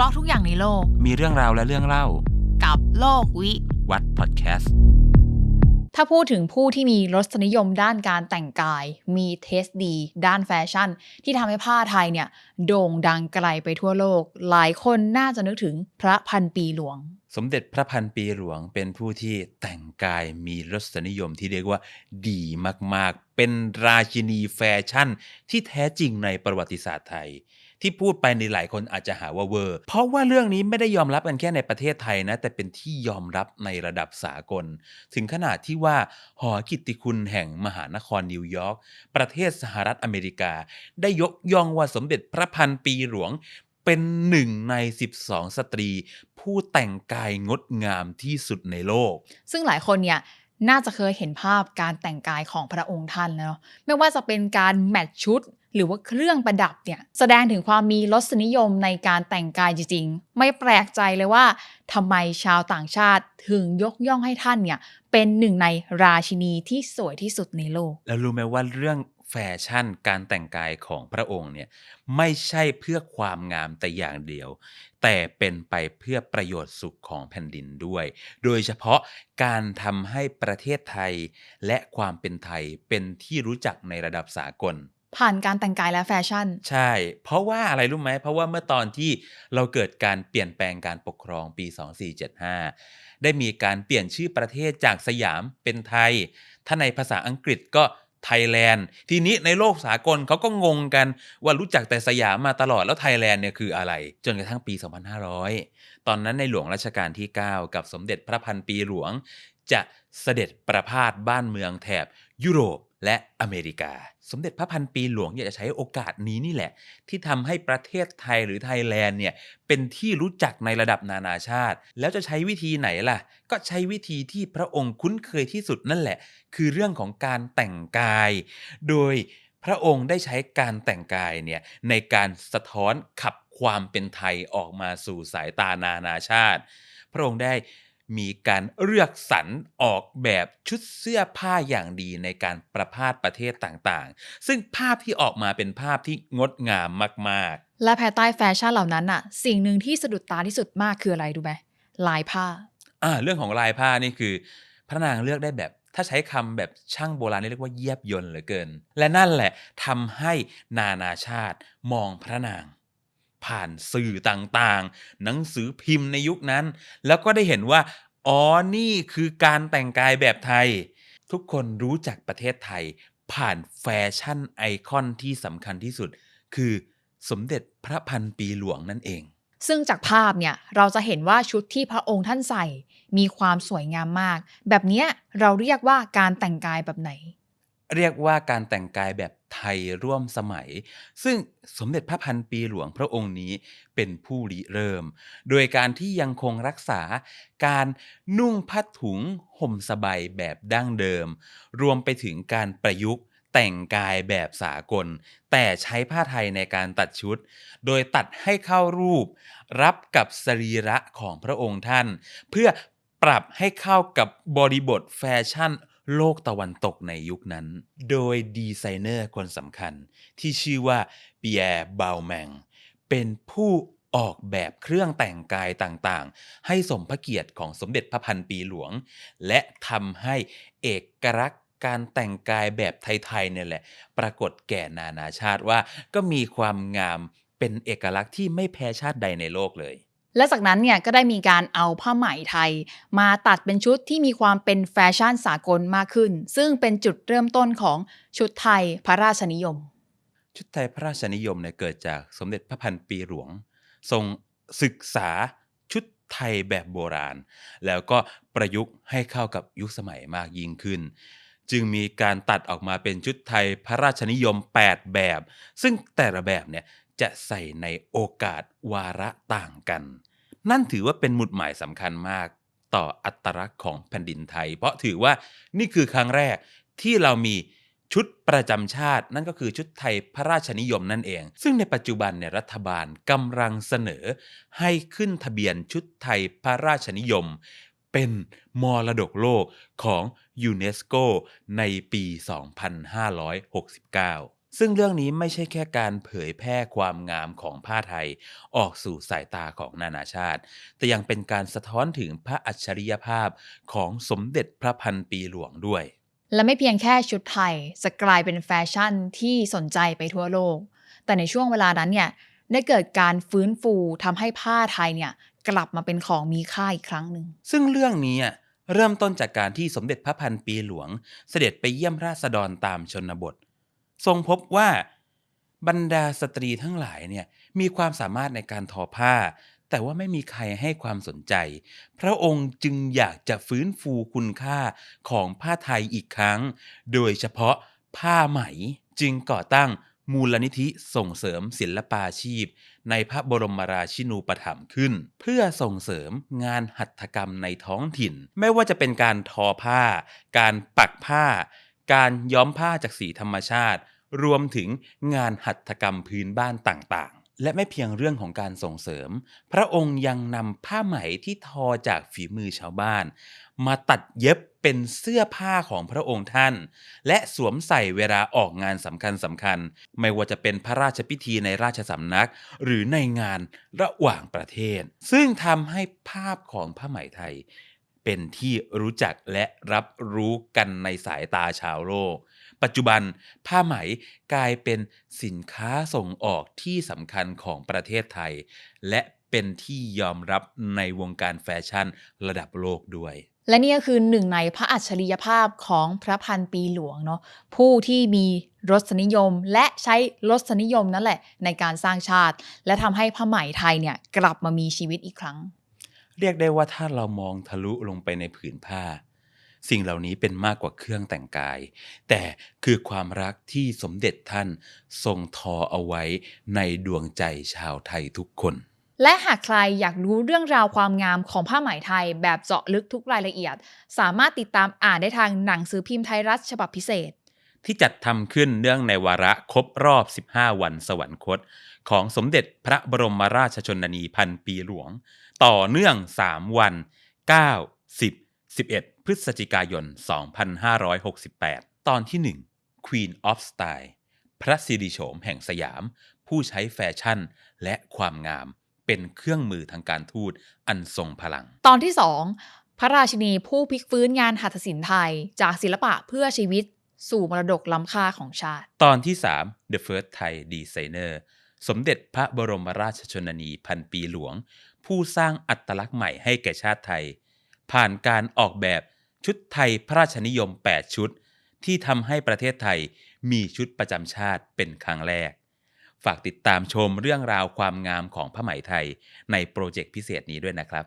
ราะทุกอย่างในโลก มีเรื่องราวและเรื่องเล่า กับโลกวิวัดพอดแคสต์ ถ้าพูดถึงผู้ที่มีรสนิยมด้านการแต่งกาย มีเทสดี ด้านแฟชั่น ที่ทำให้ผ้าไทยเนี่ย โด่งดังไกลไปทั่วโลก หลายคนน่าจะนึกถึงพระพันปีหลวง สมเด็จพระพันปีหลวงเป็นผู้ที่แต่งกายมีรสนิยมที่เรียกว่าดีมากๆ เป็นราชินีแฟชั่น ที่แท้จริงในประวัติศาสตร์ไทย ที่พูดไปในหลายคนอาจจะหาว่าเวอร์ เพราะว่าเรื่องนี้ไม่ได้ยอมรับกันแค่ในประเทศไทยนะ แต่เป็นที่ยอมรับในระดับสากล ถึงขนาดที่ว่าหอกิตติคุณแห่งมหานครนิวยอร์กประเทศสหรัฐอเมริกา ได้ยกย่องว่าสมเด็จพระพันปีหลวงเป็นหนึ่งใน 12 สตรี ผู้แต่งกายงดงามที่สุดในโลก ซึ่งหลายคนเนี่ย น่าจะเคยเห็นภาพการแต่งกายของพระองค์ท่านแล้วไม่ว่าจะเป็นการแมทชุด หรือว่าเครื่องประดับเนี่ยแสดงถึงความมีรสนิยมในการแต่งกายจริงๆ ไม่แปลกใจเลยว่าทำไมชาวต่างชาติถึงยกย่องให้ท่านเนี่ยเป็นหนึ่งในราชินีที่สวยที่สุดในโลก แล้วรู้ไหมว่าเรื่อง แฟชั่นการแต่งกายของพระองค์เนี่ยไม่ใช่เพื่อความงามแต่อย่างเดียว แต่เป็นไปเพื่อประโยชน์สุขของแผ่นดินด้วย โดยเฉพาะการทำให้ประเทศไทยและความเป็นไทยเป็นที่รู้จักในระดับสากลผ่านการแต่งกายและแฟชั่น ใช่ เพราะว่าอะไรรู้ไหม เพราะว่าเมื่อตอนที่เราเกิดการเปลี่ยนแปลงการปกครองปี 2475 ได้มีการเปลี่ยนชื่อประเทศจากสยามเป็นไทย ถ้าในภาษาอังกฤษก็ ไทยแลนด์ ทีนี้ในโลกสากลเขาก็งงกันว่ารู้จักแต่สยามมาตลอดแล้วไทยแลนด์เนี่ยคืออะไร จนกระทั่งปี 2500 ตอนนั้นในหลวงรัชกาลที่ 9 กับสมเด็จพระพันปีหลวง จะเสด็จประพาสบ้านเมืองแถบยุโรปและอเมริกา สมเด็จพระพันปีหลวงอยากจะใช้โอกาสนี้นี่แหละ ที่ทำให้ประเทศไทยหรือไทยแลนด์เนี่ยเป็นที่รู้จักในระดับนานาชาติ แล้วจะใช้วิธีไหนล่ะ ก็ใช้วิธีที่พระองค์คุ้นเคยที่สุดนั่นแหละ คือเรื่องของการแต่งกาย โดยพระองค์ได้ใช้การแต่งกายเนี่ยในการสะท้อนขับความเป็นไทยออกมาสู่สายตานานาชาติ พระองค์ได้ มีการเลือกสรรออกแบบชุดเสื้อผ้าอย่างดีในการประพาสประเทศต่างๆ ซึ่งภาพที่ออกมาเป็นภาพที่งดงามมากและภายใต้แฟชั่นเหล่านั้นน่ะสิ่งหนึ่งที่สะดุดตาที่สุดมากคืออะไรดูไหมลายผ้าๆอ่า เรื่องของลายผ้านี่คือ พระนางเลือกได้แบบถ้าใช้คำแบบช่างโบราณนี่เรียกว่าเยียบยนต์เหลือเกิน และนั่นแหละทำให้นานาชาติมองพระนาง ผ่านสื่อต่างๆ หนังสือพิมพ์ในยุคนั้น แล้วก็ได้เห็นว่า อ๋อ นี่คือการแต่งกายแบบไทย ทุกคนรู้จักประเทศไทย ผ่านแฟชั่นไอคอนที่สำคัญที่สุด คือสมเด็จพระพันปีหลวงนั่นเอง ซึ่งจากภาพเนี่ย เราจะเห็นว่าชุดที่พระองค์ท่านใส่ มีความสวยงามมาก แบบเนี้ยเราเรียกว่าการแต่งกายแบบไหน เรียกว่าการแต่งกายแบบ ไทยร่วมสมัย ซึ่งสมเด็จพระพันปีหลวงพระองค์นี้เป็นผู้ริเริ่ม โดยการที่ยังคงรักษาการนุ่งผ้าถุงห่มสบายแบบดั้งเดิม รวมไปถึงการประยุกต์แต่งกายแบบสากล แต่ใช้ผ้าไทยในการตัดชุด โดยตัดให้เข้ารูป รับกับสรีระของพระองค์ท่าน เพื่อปรับให้เข้ากับบริบทแฟชั่น โลกตะวันตกในยุคนั้น โดยดีไซเนอร์คนสำคัญ ที่ชื่อว่าเปียร์บาวแมงเป็นผู้ออกแบบเครื่องแต่งกายต่างๆ ให้สมพระเกียรติของสมเด็จพระพันปีหลวง และทำให้เอกลักษณ์การแต่งกายแบบไทยๆเนี่ยแหละ ปรากฏแก่นานาชาติว่าก็มีความงามเป็นเอกลักษณ์ที่ไม่แพ้ชาติใดในโลกเลย และจากนั้นเนี่ยก็ได้มีการเอาผ้าไหมไทย มาตัดเป็นชุดที่มีความเป็นแฟชั่นสากลมากขึ้น ซึ่งเป็นจุดเริ่มต้นของชุดไทยพระราชนิยม ชุดไทยพระราชนิยมเนี่ยเกิดจากสมเด็จพระพันปีหลวง ทรงศึกษาชุดไทยแบบโบราณ แล้วก็ประยุกต์ให้เข้ากับยุคสมัยมากยิ่งขึ้น จึงมีการตัดออกมาเป็นชุดไทยพระราชนิยม 8 แบบ ซึ่งแต่ละแบบเนี่ยจะใส่ในโอกาสวาระต่างกัน นั่นถือว่าเป็นหมุดหมายสำคัญมากต่ออัตลักษณ์ของแผ่นดินไทย เพราะถือว่านี่คือครั้งแรกที่เรามีชุดประจำชาติ นั่นก็คือชุดไทยพระราชนิยมนั่นเอง ซึ่งในปัจจุบันเนี่ยรัฐบาลกำลังเสนอ ให้ขึ้นทะเบียนชุดไทยพระราชนิยม เป็นมรดกโลกของยูเนสโกในปี 2569 ซึ่งเรื่องนี้ไม่ใช่แค่การเผยแพร่ความงามของผ้าไทยออกสู่สายตาของนานาชาติ แต่ยังเป็นการสะท้อนถึงพระอัจฉริยภาพของสมเด็จพระพันปีหลวงด้วย และไม่เพียงแค่ชุดไทยจะกลายเป็นแฟชั่นที่สนใจไปทั่วโลก แต่ในช่วงเวลานั้นเนี่ยได้เกิดการฟื้นฟูทำให้ผ้าไทยเนี่ยกลับมาเป็นของมีค่าอีกครั้งหนึ่ง ซึ่งเรื่องนี้อะเริ่มต้นจากการที่สมเด็จพระพันปีหลวง เสด็จไปเยี่ยมราษฎรตามชนบท ทรงพบว่าบรรดาสตรีทั้งหลายเนี่ยมีความสามารถในการทอผ้า แต่ว่าไม่มีใครให้ความสนใจ พระองค์จึงอยากจะฟื้นฟูคุณค่าของผ้าไทยอีกครั้ง โดยเฉพาะผ้าไหมจึงก่อตั้งมูลนิธิส่งเสริมศิลปาชีพ ในพระบรมราชินูปถัมภ์ขึ้น เพื่อส่งเสริมงานหัตถกรรมในท้องถิ่น ไม่ว่าจะเป็นการทอผ้า การปักผ้า การย้อมผ้าจากสีธรรมชาติ รวมถึงงานหัตถกรรมพื้นบ้านต่างๆ และไม่เพียงเรื่องของการส่งเสริม พระองค์ยังนำผ้าไหมที่ทอจากฝีมือชาวบ้าน มาตัดเย็บเป็นเสื้อผ้าของพระองค์ท่าน และสวมใส่เวลาออกงานสำคัญสำคัญ ไม่ว่าจะเป็นพระราชพิธีในราชสำนัก หรือในงานระหว่างประเทศ ซึ่งทำให้ภาพของผ้าไหมไทย เป็นที่รู้จักและรับรู้กันในสายตาชาวโลก ปัจจุบันผ้าไหมกลายเป็นสินค้าส่งออกที่สำคัญของประเทศไทย และเป็นที่ยอมรับในวงการแฟชั่นระดับโลกด้วยและนี่ก็คือหนึ่งในพระอัจฉริยภาพของพระพันปีหลวงเนาะผู้ที่มีรสนิยมและใช้รสนิยมนั่นแหละในการสร้างชาติ และทำให้ผ้าไหมไทยเนี่ยกลับมามีชีวิตอีกครั้ง เรียกได้ว่าถ้าเรามองทะลุลงไปในผืนผ้า สิ่งเหล่านี้เป็นมากกว่าเครื่องแต่งกาย แต่คือความรักที่สมเด็จท่านทรงทอเอาไว้ในดวงใจชาวไทยทุกคนและหากใครอยากรู้เรื่องราวความงามของผ้าไหมไทยแบบเจาะลึกทุกรายละเอียด สามารถติดตามอ่านได้ทางหนังสือพิมพ์ไทยรัฐฉบับพิเศษ ที่จัดทำขึ้นเนื่องในวาระครบรอบ 15 วันสวรรคต ของสมเด็จพระบรมราชชนนีพันปีหลวง ต่อเนื่อง 3 วัน 9 10 11 พฤศจิกายน 2568 ตอนที่ 1 Queen of Style พระสิริโฉมแห่งสยาม ผู้ใช้แฟชั่นและความงามเป็นเครื่องมือทางการทูตอันทรงพลัง ตอนที่ 2 พระราชินีผู้พลิกฟื้นงานหัตถศิลป์ไทย จากศิลปะเพื่อชีวิต สู่มรดกล้ำค่าของชาติ ตอนที่ 3 The First Thai Designer สมเด็จพระบรมราชชนนีพันปีหลวง ผู้สร้างอัตลักษณ์ใหม่ให้แก่ชาติไทย ผ่านการออกแบบชุดไทยพระราชนิยม 8 ชุด ที่ทำให้ประเทศไทยมีชุดประจำชาติเป็นครั้งแรก ฝากติดตามชมเรื่องราวความงามของผ้าไหมไทยในโปรเจกต์พิเศษนี้ด้วยนะครับ